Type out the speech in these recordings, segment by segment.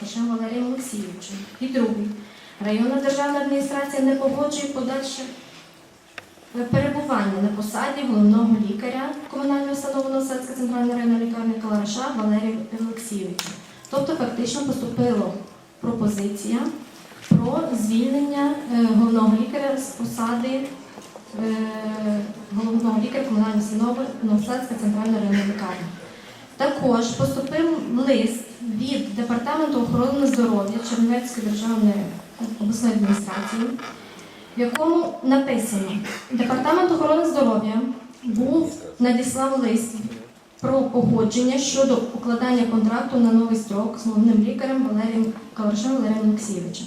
Калашем Валерієм Олексійовичем. І другий. Районна державна адміністрація не погоджує подальше перебування на посаді головного лікаря комунального установи Новосельська центральна районна лікарня Калараша Валерія Олексійовича. Тобто фактично поступила пропозиція про звільнення е, головного лікаря з посади е, головного лікаря комунальної установи Новосельська центральна районна лікарня. Також поступив лист від Департаменту охорони здоров'я Чернівецької державної обласної адміністрації, в якому написано, Департамент охорони здоров'я був надіслав лист про погодження щодо укладання контракту на новий строк з головним лікарем Валерієм Калашем Валерієм Олексійовичем.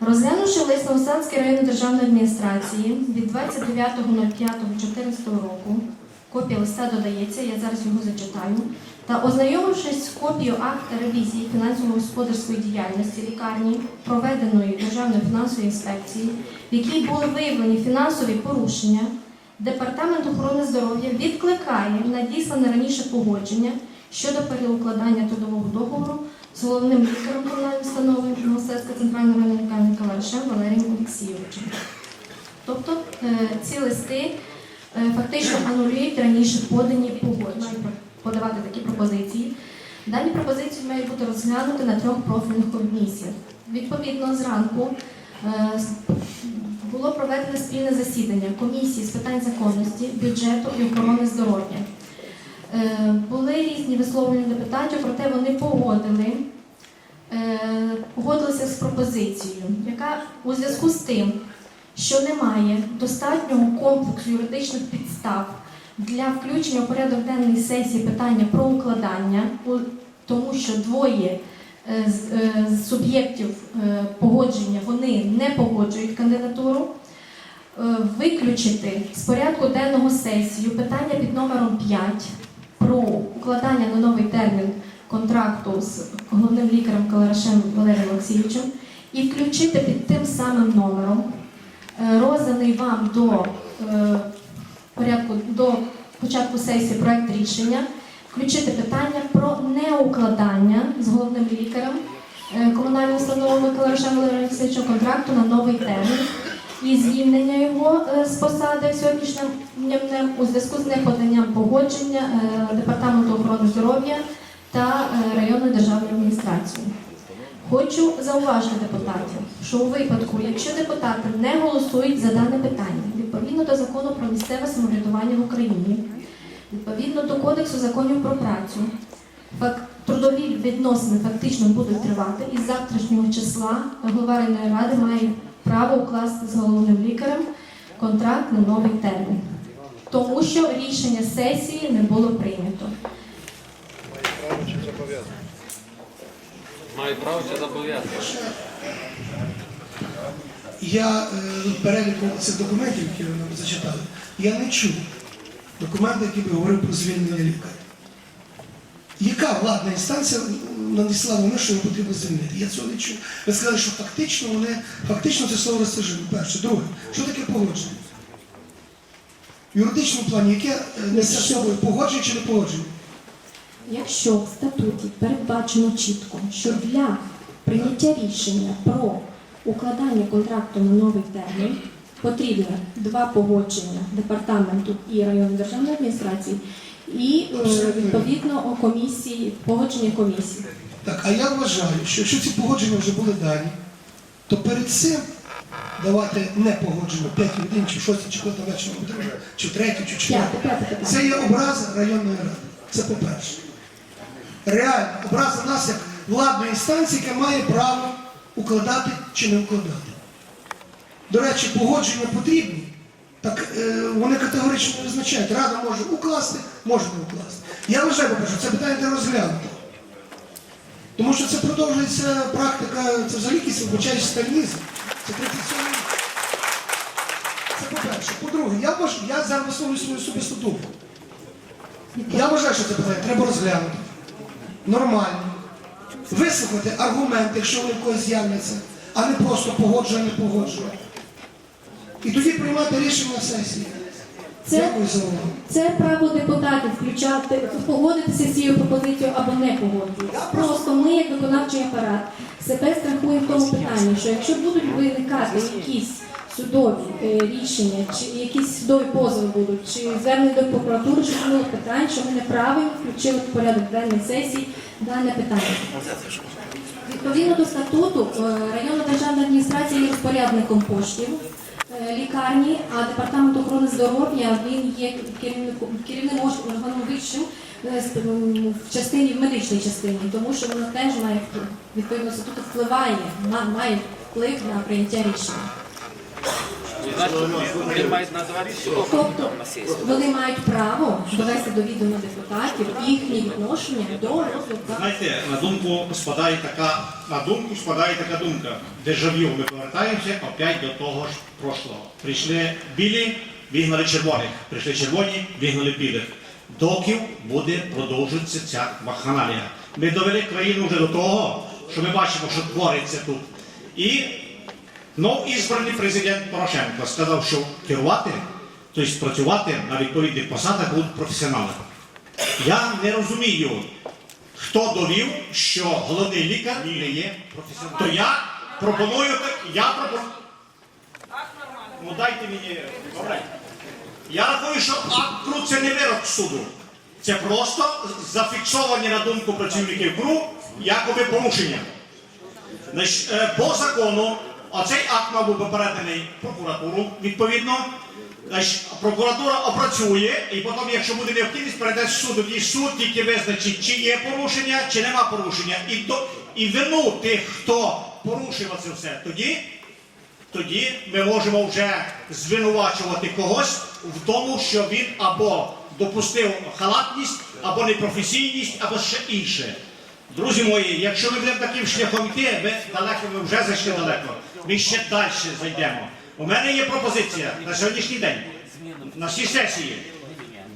Розглянувши лист Новосадської районної державної адміністрації від 29.05.14 року, копія листа додається, я зараз його зачитаю, та ознайомившись з копією акта ревізії фінансово-господарської діяльності лікарні, проведеної Державною фінансовою інспекцією, в якій були виявлені фінансові порушення, Департамент охорони здоров'я відкликає надіслане раніше погодження щодо переукладання трудового договору з головним лікарем комунальної установи Новосельська центральна районна лікарня Каларишем Валерієм Олексійовичем. Тобто е, ці листи е, фактично анулюють раніше подані погодження, подавати такі пропозиції. Дані пропозиції мають бути розглянуті на трьох профільних комісіях. Відповідно, зранку е, було проведено спільне засідання комісії з питань законності, бюджету і охорони здоров'я. Е, Були різні висловлення депутатів, проте вони погодили, е, погодилися з пропозицією, яка у зв'язку з тим, що немає достатнього комплексу юридичних підстав для включення у порядок денний сесії питання про укладання, тому що двоє е, з- е, суб'єктів е, погодження вони не погоджують кандидатуру. Виключити з порядку денного сесію питання під номером 5 про укладання на новий термін контракту з головним лікарем Каларашем Валерієм Олексійовичем і включити під тим самим номером розданий вам до порядку до початку сесії проект рішення, включити питання про неукладання з головним лікарем е, комунальної установи Каларашем Валерієм контракту на новий термін і звільнення його е, з посади сьогоднішнім днем у зв'язку з неподанням погодження е, Департаменту охорони здоров'я та районної державної адміністрації. Хочу зауважити депутатів, що у випадку, якщо депутати не голосують за дане питання, відповідно до закону про місцеве самоврядування в Україні, відповідно до Кодексу законів про працю, трудові відносини фактично будуть тривати, і з завтрашнього числа голова районної ради має право укласти з головним лікарем контракт на новий термін, тому що рішення сесії не було прийнято. Маю право чи зобов'язаний? Я е, переліку цих документів, які ви нам зачитали, я не чув документи, які би говорив про звільнення лікаря. Яка владна інстанція надіслала вони, що його потрібно звільнити? Я цього не чув. Ви сказали, що фактично вони фактично це слово розтяжили. Перше, друге, що таке погодження? В юридичному плані, яке е, несе собою погодження чи не погодження? Якщо в статуті передбачено чітко, що для прийняття рішення про укладання контракту на новий термін потрібно два погодження департаменту і районної державної адміністрації, і е, відповідно комісії, погодження комісії. Так, а я вважаю, що якщо ці погодження вже були дані, то перед цим давати не погодження 5 годин, чи 6, чи коли там вечором чи в 3, чи в 4. П'яте, п'яте питання. Це є образа районної ради. Це по-перше. Реально, образа нас як владної інстанції, яка має право укладати чи не укладати. До речі, погодження потрібні. Так е, вони категорично не визначають. Рада може укласти, може не укласти. Я вважаю, по-перше, це питання треба розглянути. Тому що це продовжується практика, це взагалі якийсь вибачаєш сталінізм. Це 37 рік. Це по-перше. По-друге, я, вваж- я зараз висловлюю свою особисту думку. Я вважаю, що це питання треба розглянути. Нормально. Вислухати аргументи, якщо вони в когось з'являться, а не просто погоджує, не погоджує. І тоді приймати рішення на сесії. Це, Дякую за увагу. це право депутатів включати, погодитися з цією пропозицією або не погодитися. Просто ми, як виконавчий апарат, себе страхуємо в тому питанні, що якщо будуть виникати якісь судові е, рішення, чи якісь судові позови будуть, чи звернення до прокуратури щодо судових питань, що ми неправильно включили в порядок денний сесії дане питання. Відповідно до статуту, е, районна державна адміністрація є розпорядником коштів е, лікарні, а департамент охорони здоров'я він є керівним органом вищим в частині в медичній частині, тому що воно теж має відповідно статуту впливає, ма- має вплив на прийняття рішення. Тобто вони мають право довести до відома депутатів їхні відношення до розгляду. Знаєте, на думку спадає така, на думку спадає така думка. Дежавю ми повертаємося опять до того ж прошлого. Прийшли білі, вигнали червоних. Прийшли червоні, вигнали білих. Доки буде продовжуватися ця вакханалія. Ми довели країну вже до того, що ми бачимо, що твориться тут. І новоізбраний президент Порошенко сказав, що керувати, тобто працювати на відповідних посадах будуть професіонали. Я не розумію, хто довів, що головний лікар не є професіоналом. То я пропоную, так- я пропоную. Ну дайте мені. Добре. Я рахую, що акт КРУ це не вирок суду. Це просто зафіксовані на думку працівників КРУ якоби порушення. Е, по закону, оцей акт мав бути переданий в прокуратуру відповідно. Прокуратура опрацює, і потім, якщо буде необхідність, передасть суду, і суд тільки визначить, чи є порушення, чи нема порушення. І, до, і вину тих, хто порушив це все, тоді, тоді ми можемо вже звинувачувати когось в тому, що він або допустив халатність, або непрофесійність, або ще інше. Друзі мої, якщо ми будемо таким шляхом йти, ми далеко ми вже зайшли далеко. Ми ще далі зайдемо. У мене є пропозиція на сьогоднішній день, на всій сесії.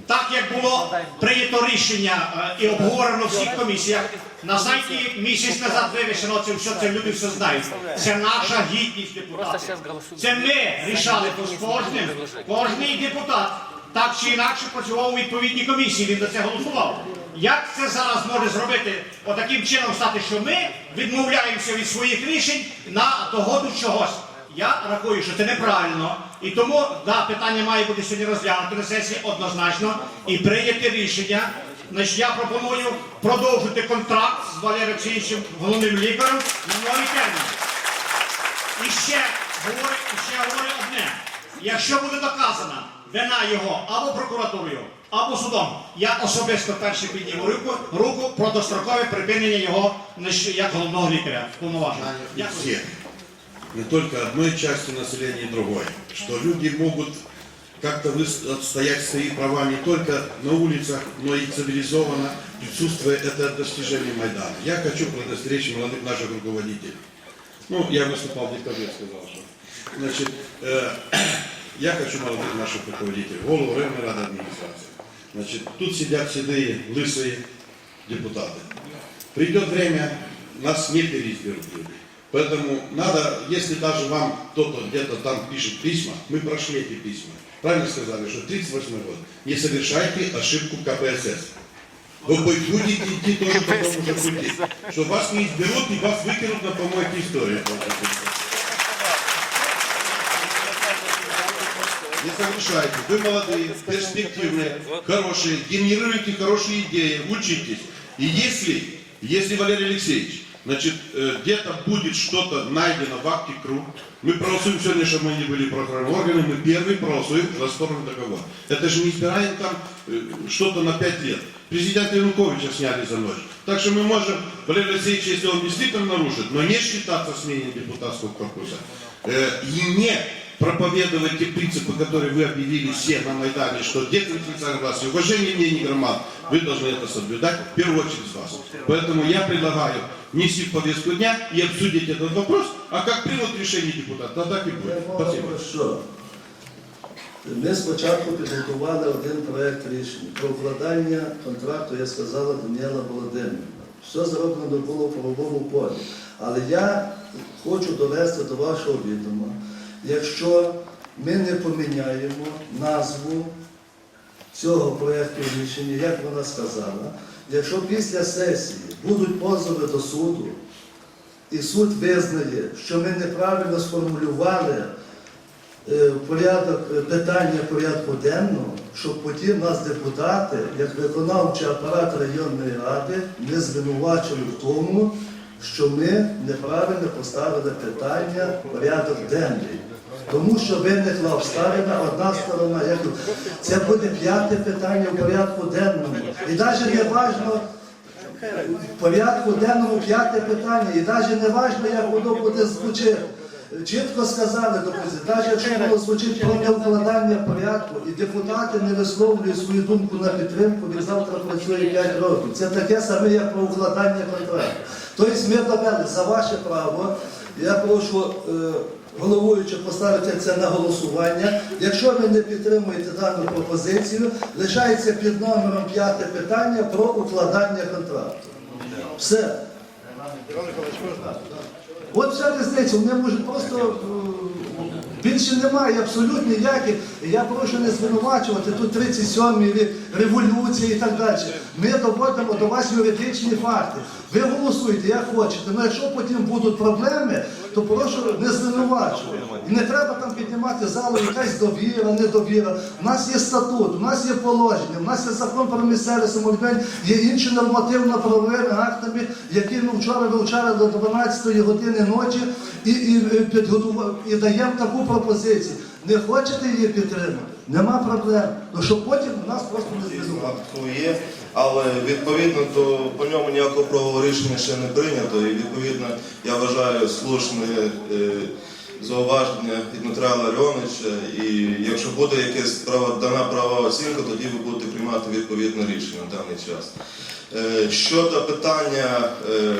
Так як було прийнято рішення е, і обговорено в всіх комісіях, на сайті місяць назад вивішено це все, це люди все знають. Це наша гідність депутатів. Це ми рішали з кожним, кожний депутат так чи інакше працював у відповідній комісії, він за це голосував. Як це зараз може зробити отаким чином стати, що ми відмовляємося від своїх рішень на догоду чогось? Я рахую, що це неправильно. І тому да, питання має бути сьогодні розглянуто на сесії однозначно і прийняти рішення. Значить, я пропоную продовжити контракт з Валерієм Олексійовичем, головним лікарем, на новий термін. І ще говорю, ще говорю одне. Якщо буде доказана вина його або прокуратурою, або судом, я особисто перший підніму руку, руку про дострокове припинення його значить, як головного лікаря. Повноважень. Дякую. Все. Не только одной части населения и другой. Что люди могут как-то выс- отстоять свои права не только на улицах, но и цивилизованно, присутствуя это достижение Майдана. Я хочу предостеречь молодых наших руководителей. Ну, я выступал в декабре, сказал, что. Значит, э, я хочу молодых наших руководителей, голову районной рады администрации. Значит, тут сидят седые, лысые депутаты. Придет время, нас не переизберут люди. Поэтому надо, если даже вам кто-то где-то там пишет письма, мы прошли эти письма. Правильно сказали, что 38 год. Не совершайте ошибку КПСС. Вы будете идти тоже по тому же пути. Что вас не изберут и вас выкинут на помойке истории. Совершайте. Вы молодые, перспективные, хорошие, генерируете хорошие идеи, учитесь. И если, если Валерий Алексеевич, значит, э, где-то будет что-то найдено в акте КРУ, мы проголосуем сегодня, чтобы мы не были правоохранительные органы, мы первый проголосуем за сторону договора. Это же не избираем там э, что-то на пять лет. Президента Януковича сняли за ночь. Так что мы можем, Валерий Алексеевич, если он действительно нарушит, но не считаться с мнением депутатского корпуса, э, и не проповедовать те принципы, которые вы объявили все на Майдане, что децентрализация власти, уважение мнений громад, вы должны это соблюдать, в первую очередь с вас. Поэтому я предлагаю внести в повестку дня и обсудить этот вопрос, а как примут решение депутат, тогда так и будет. Спасибо. Мова про що? Ми спочатку підготували один проєкт рішення про укладання контракту, я сказала Даніела Володимирівна. Все зроблено було в правовому полі. Але я хочу довести до вашого відома, якщо ми не поміняємо назву цього проєкту рішення, як вона сказала, якщо після сесії будуть позови до суду, і суд визнає, що ми неправильно сформулювали е, порядок е, питання порядку денного, щоб потім нас депутати, як виконавчий апарат районної ради, не звинувачили в тому, що ми неправильно поставили питання порядок денний. Тому що виникла обставина, одна сторона, як це буде п'яте питання в порядку денному. І навіть не важливо, в порядку денному п'яте питання, і навіть не важливо, як воно буде звучати. Чітко сказали до президента, навіть якщо воно звучить про невкладання порядку, і депутати не висловлюють свою думку на підтримку, він завтра працює 5 років. Це таке саме, як про укладання контракту. Тобто ми довели за ваше право. Я прошу е, головуючи поставити це на голосування. Якщо ви не підтримуєте дану пропозицію, лишається під номером п'яте питання про укладання контракту. Все. От вся різниця, вони можуть просто е, більше немає абсолютно ніяких. Я прошу не звинувачувати тут 37-й революції і так далі. Ми доводимо до вас юридичні факти. Ви голосуєте, як хочете. Ну якщо потім будуть проблеми, то прошу не звинувачувати. І не треба там піднімати залу якась довіра, недовіра. У нас є статут, у нас є положення, у нас є закон про місцеве самоврядування, є інші нормативно-правовими актами, які ми вчора вивчали до 12-ї години ночі і, і, і, підготували, і даємо таку пропозицію. Не хочете її підтримати? Нема проблем. Ну щоб потім нас просто не акту є, але відповідно то по ньому ніякого правового рішення ще не прийнято. І відповідно я вважаю слушне е, зауваження від Дмитра Ларіоновича. І якщо буде якась права, дана права оцінка, тоді ви будете приймати відповідне рішення на даний час. Е, щодо питання, е,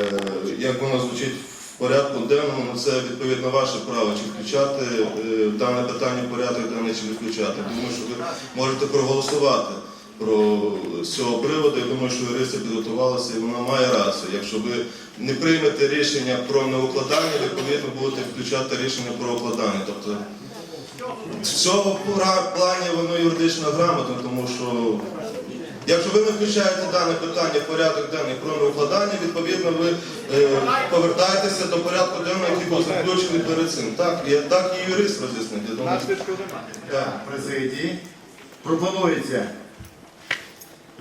як воно звучить в порядку денному, ну це відповідно ваше право, чи включати е, дане питання в порядок денний, чи не включати. Думаю, що ви можете проголосувати про з цього приводу. Я думаю, що юристи підготувалися і вона має рацію. Якщо ви не приймете рішення про неукладання, відповідно будете включати рішення про укладання. Тобто в цьому пла- плані воно юридично грамотно, тому що якщо ви не включаєте дане питання в порядок денний про неукладання, відповідно ви е, повертаєтеся до порядку денного, який був заключений перед цим. Так, і так і юрист роз'яснить. Я думаю, так. президії пропонується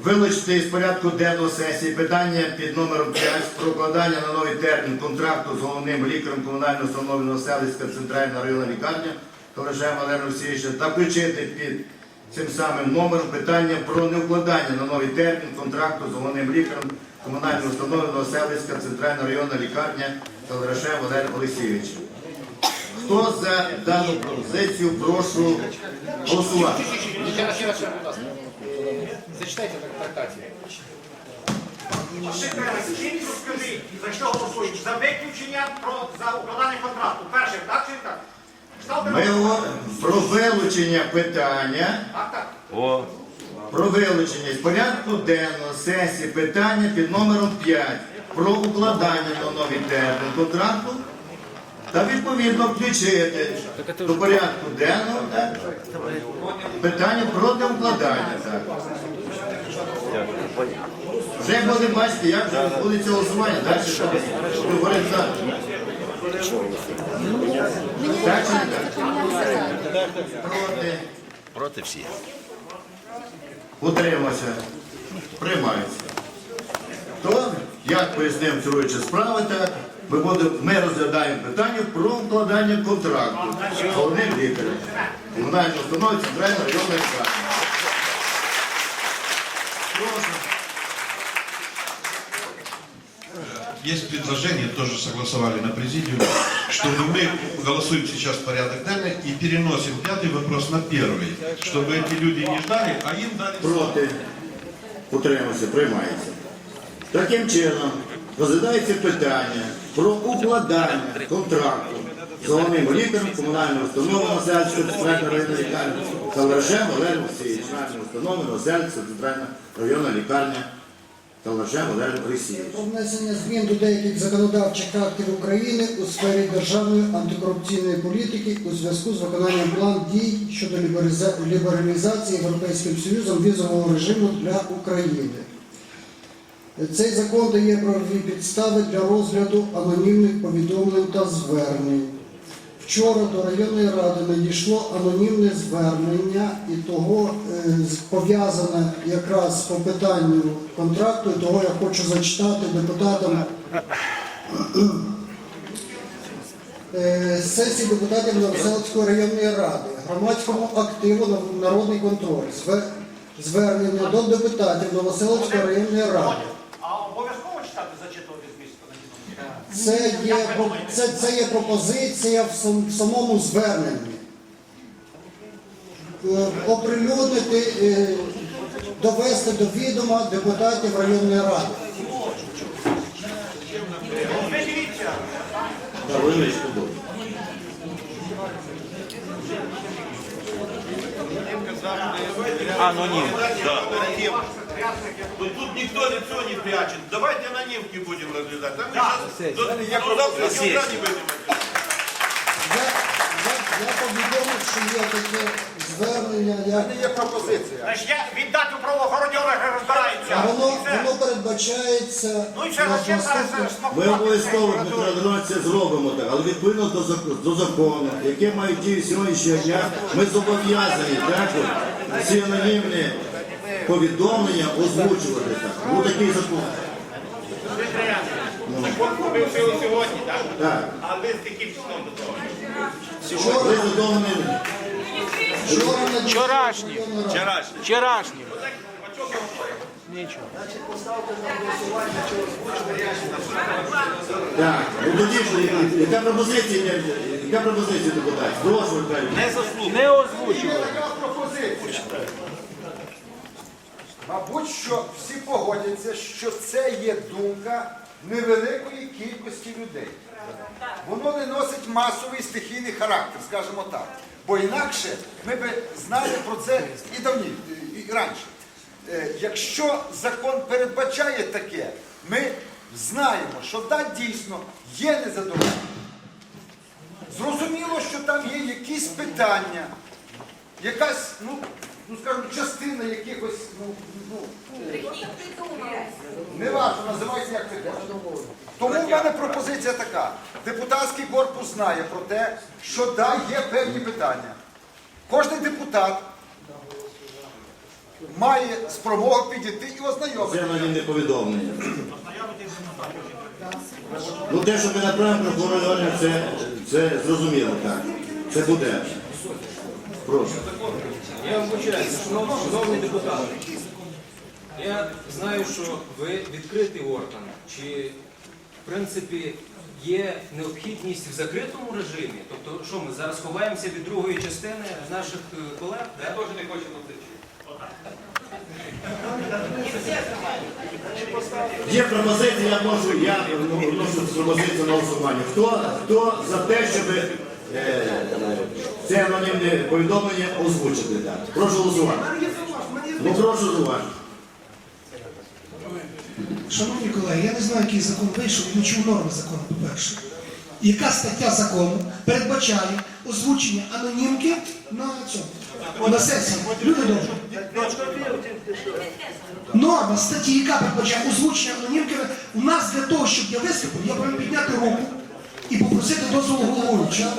вилучити із порядку денного сесії питання під номером 5 про укладання на новий термін контракту з головним лікарем комунальної установи Новоселицька центральна районна лікарня Коврижем Валерієм Олексійовичем та включити під цим самим номером питання про неукладання на новий термін контракту з головним лікарем комунальної установи Новоселицька центральна районна лікарня Коврижем Валерієм Олексійовичем. Хто за дану пропозицію, прошу голосувати. Зачитайте трактацію. Треба скільки скажи, за що голосують? За виключення про за укладання контракту. Перше, так чи не так? Ми говоримо про вилучення питання, так. про вилучення з порядку денного сесії питання під номером 5 про укладання на новий термін контракту та відповідно включити до порядку денного так, питання про неукладання. Так. Вже будемо бачити, як буде це голосування. Далі говорить за. Так чи не так? Проти. Проти всіх. Утримався. Приймається. То, як пояснив керуюча справи, так, ми, будемо, ми розглядаємо питання про укладання контракту з головним лікарем. Комунальної установи Центральної районної лікарні. Есть предложение, тоже согласовали на президиуме, что мы голосуем сейчас порядок денный и переносим пятый вопрос на первый, чтобы эти люди не ждали, а им дали... Проти. Утримався. Приймається. Таким чином, розглядається питання про укладання контракту з головним лікарем комунальної установи Новосельської центральної районної лікарні та Лежем Олегом Олексійовичем, комунальної установи Новосельської центральна районна лікарня Толежем Валерій Олексійович. Про внесення змін до деяких законодавчих актів України у сфері державної антикорупційної політики у зв'язку з виконанням план дій щодо лібералізації Європейським Союзом візового режиму для України. Цей закон дає правові підстави для розгляду анонімних повідомлень та звернень. Вчора до районної ради надійшло анонімне звернення, і того е, пов'язане якраз по питанню контракту, і того я хочу зачитати депутатам е, сесії депутатів Новоселицької районної ради, громадському активу «Нав- Народний контроль, звернення до депутатів Новоселицької районної ради. А обов'язково читати, зачитувати зміст? Це є, це, це є пропозиція в, сам- в самому зверненні. Е, Оприлюднити, е, довести до відома депутатів районної ради. Ви дивіться. Давидович Кудов. Ну тут никто лицо не прячет. Давайте анонимки будем разглядать. Там мы сейчас я завтра никуда не выйдем. Я, я, я повідомив, що є таке звернення, як Є пропозиція. Значить, я віддати правоохоронні органи розбираються. а воно, воно передбачається Ну і ще на раз чим зараз Ми обов'язково Дмитро Андрійович, це зробимо так, але відповідно до, зак- до закону, яке має дію сьогоднішнього дня, ми зобов'язані от, ці анонімні повідомлення озвучувати. Так. Ну такий закон. Закон ви вчили сьогодні, так? Так. А ви з яким числом до того? Ви задоволені. Вчора надійшло Вчорашній. районна рада. Вчорашній. Так, ну тоді ж, яка пропозиція, яка пропозиція депутатів? Прошу, Віталій. Не озвучували. Мабуть, що всі погодяться, що це є думка невеликої кількості людей. Воно не носить масовий стихійний характер, скажімо так. Бо інакше ми б знали про це і давні, і раніше. Е, Якщо закон передбачає таке, ми знаємо, що так дійсно є незадоволення. Зрозуміло, що там є якісь питання, якась, ну, ну скажімо, частина якихось, ну, ну, не важливо, називайте як ти хочеш. Тому в мене пропозиція така. Депутатський корпус знає про те, що да, є певні питання. Кожен депутат має спромогу підійти і Це ознайомитися. анонімне повідомлення. Ну те, що ми направимо прокурору, це, це зрозуміло, так. Це буде. Прошу. Я вибачаюся, шановний, шановний депутат. Я знаю, що ви відкритий орган. Чи в принципі є необхідність в закритому режимі? Тобто, що ми зараз ховаємося від другої частини наших е, колег? Я теж не хочу на це Є пропозиція, я можу, я вношу цю пропозицію на голосування. Хто, хто за те, щоб це анонімне повідомлення озвучити? Так. Прошу голосувати. Ну прошу голосувати. Шановні колеги, я не знаю, який закон вийшов, не чув норми закону, по-перше. Яка стаття закону передбачає озвучення анонімки на цьому, на сесії? Люди добрі. Норма статті, яка передбачає озвучення анонімки, у нас для того, щоб я виступив, я повинен підняти руку і попросити дозволу головуючого.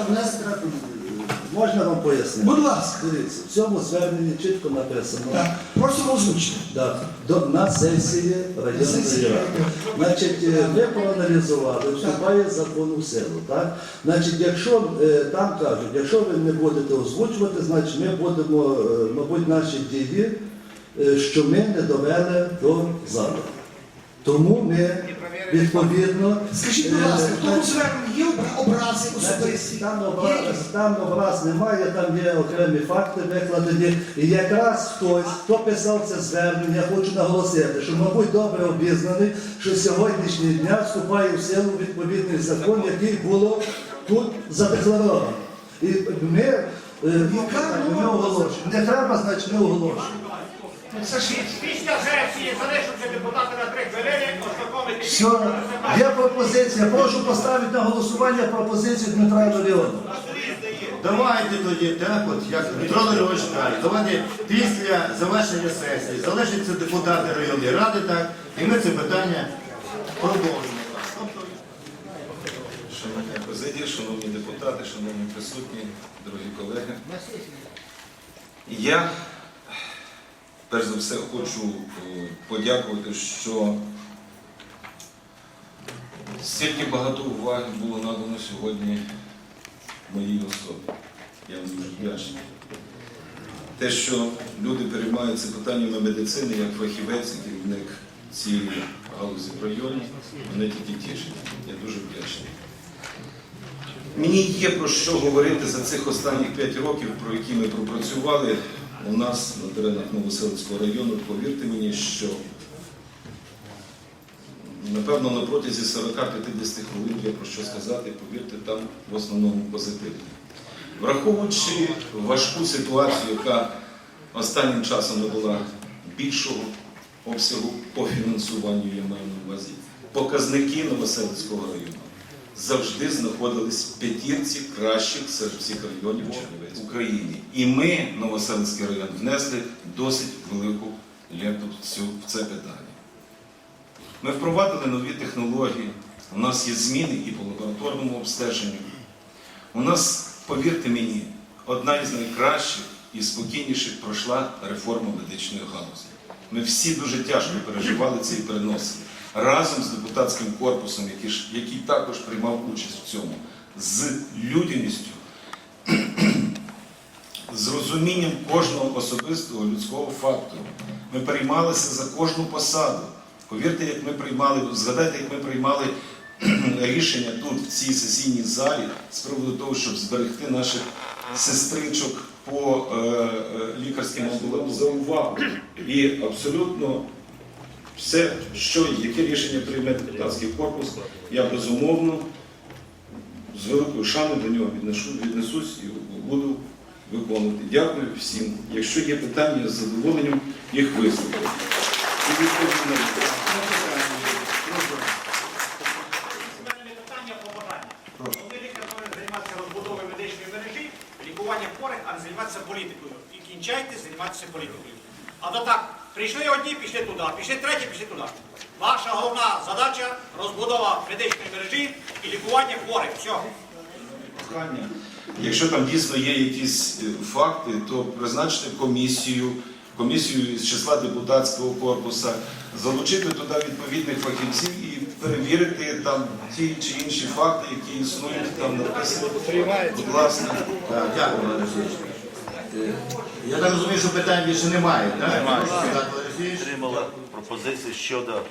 Можна вам пояснити? Будь ласка. Дивіться, в цьому зверненні чітко написано. Так, просимо озвучити. Да, до, на сесії районної ради. Значить, е, ви проаналізували, вступає закон у силу. Так? Значить, якщо е, там кажуть, якщо ви не будете озвучувати, значить ми будемо, е, мабуть, наші дії, е, що ми не довели до залу. Тому ми відповідно. Скажіть, будь е, ласка, в тому зверненні є образи особисті? там образ, там образ немає, там є окремі факти викладені. І якраз хтось, хто писав це звернення, я хочу наголосити, що, мабуть, добре обізнаний, що з сьогоднішнього дня вступає в силу відповідний закон, який було тут задекларовано. І ми Е, Ми оголошуємо. Не треба, значить, не оголошуємо. Після сесії залишаться депутати на три хвилини, ознакомитися. Все, є пропозиція. Прошу поставити на голосування пропозицію Дмитра Ларіона. Давайте тоді, так от, як Дмитро Леонідович каже, давайте після завершення сесії залишаться депутати районної ради, так, і ми це питання продовжимо. Шановні президії, шановні депутати, шановні присутні, дорогі колеги. Я перш за все хочу е, подякувати, що стільки багато уваги було надано сьогодні моїй особі. Я вам дуже вдячний. Те, що люди переймаються питаннями медицини як фахівець і керівник цієї галузі в районі, мене тільки тішить. Я дуже вдячний. Мені є про що говорити за цих останніх 5 років, про які ми пропрацювали у нас на теренах Новоселицького району. Повірте мені, що напевно на протязі 40-50 хвилин є про що сказати, повірте, там в основному позитивно. Враховуючи важку ситуацію, яка останнім часом набула більшого обсягу по фінансуванню, я маю на увазі, показники Новоселицького району завжди знаходились в п'ятірці кращих серед всіх районів Чернівецької України. І ми, Новоселицький район, внесли досить велику цю- в це питання. Ми впровадили нові технології, у нас є зміни і по лабораторному обстеженню. У нас, повірте мені, одна із найкращих і спокійніших пройшла реформа медичної галузі. Ми всі дуже тяжко переживали це і переносили. Разом з депутатським корпусом, який, ж- який також приймав участь в цьому, з людяністю, з розумінням кожного особистого людського фактору. Ми приймалися за кожну посаду. Повірте, як ми приймали, згадайте, як ми приймали рішення тут, в цій сесійній залі, з приводу того, щоб зберегти наших сестричок по е, е, лікарським амбулаторіям за увагу. І абсолютно все, що яке рішення прийме депутатський корпус, я безумовно з великою шаною до нього відношу, віднесусь і буду виконувати. Дякую всім. Якщо є питання, з задоволенням їх займатися політикою. І кінчайте займатися політикою. А то так, прийшли одні, пішли туди, пішли треті, пішли туди. Ваша головна задача розбудова медичної мережі і лікування хворих. Все. прохання. Якщо там дійсно є якісь е, факти, то призначити комісію, комісію з числа депутатського корпусу, залучити туди відповідних фахівців і перевірити там ті чи інші факти, які існують там написані. Будь ласка. Дякую. Е, Я так розумію, що питань більше немає, так? Немає. Отримала пропозицію щодо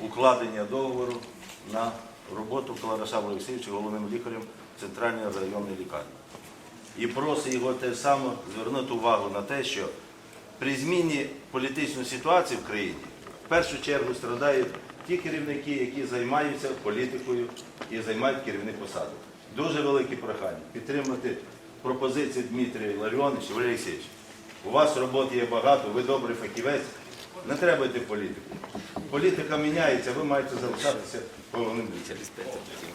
укладення договору на роботу Клараша Олексійовича головним лікарем Центральної районної лікарні. І просить його те саме звернути увагу на те, що при зміні політичної ситуації в країні в першу чергу страдають ті керівники, які займаються політикою і займають керівні посади. Дуже велике прохання підтримати пропозиції Дмитрія Ларіоновича Валерій Олексійович. У вас роботи є багато, ви добрий фахівець. Не треба йти в політику. Політика міняється, ви маєте залишатися головним лікарем.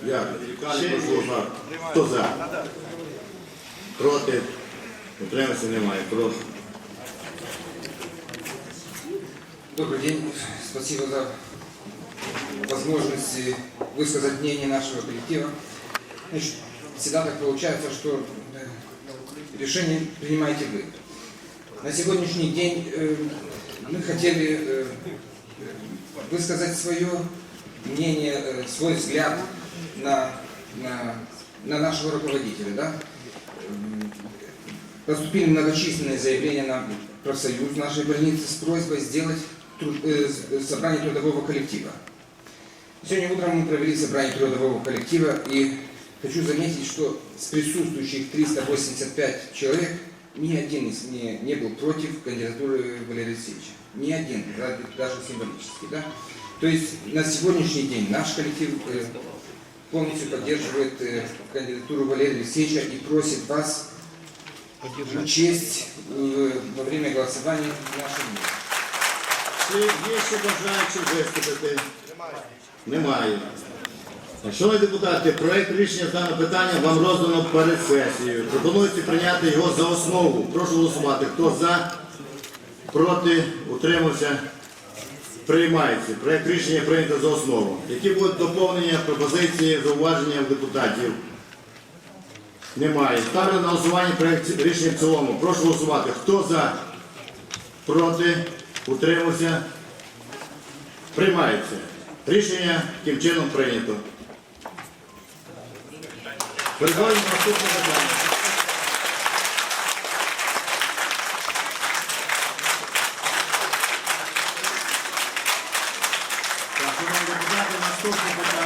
Дякую. Ще є? Хто за? Проти? Утримався немає. Проти. Добрый день. Спасибо за возможность э, высказать мнение нашего коллектива. Значит, всегда так получается, что э, решение принимаете вы. На сегодняшний день э, мы хотели э, высказать свое мнение, э, свой взгляд на, на, на нашего руководителя. Да? Поступили многочисленные заявления на профсоюз нашей больницы с просьбой сделать труд- э, собрание трудового коллектива. Сегодня утром мы провели собрание трудового коллектива и хочу заметить, что с присутствующих 385 человек ни один из не, не был против кандидатуры Валерия Алексеевича. Ни один, да- даже символически. Да? То есть на сегодняшний день наш коллектив э, полностью поддерживает э, кандидатуру Валерия Алексеевича и просит вас учесть э, во время голосования наши мнения. Чи є ще бажаючі виступити? Немає. Шановні депутати, проект рішення з даного питання вам роздано перед сесією. Пропонується прийняти його за основу. Прошу голосувати. Хто за, проти, утримався, приймається. Проект рішення прийнято за основу. Які будуть доповнення, пропозиції, зауваження депутатів? Немає. Ставлю на голосування проект рішення в цілому. Прошу голосувати. Хто за, проти, утримався, приймається. Рішення таким чином прийнято. Переходимо до наступного питання. Так, шановні депутати, наступне питання.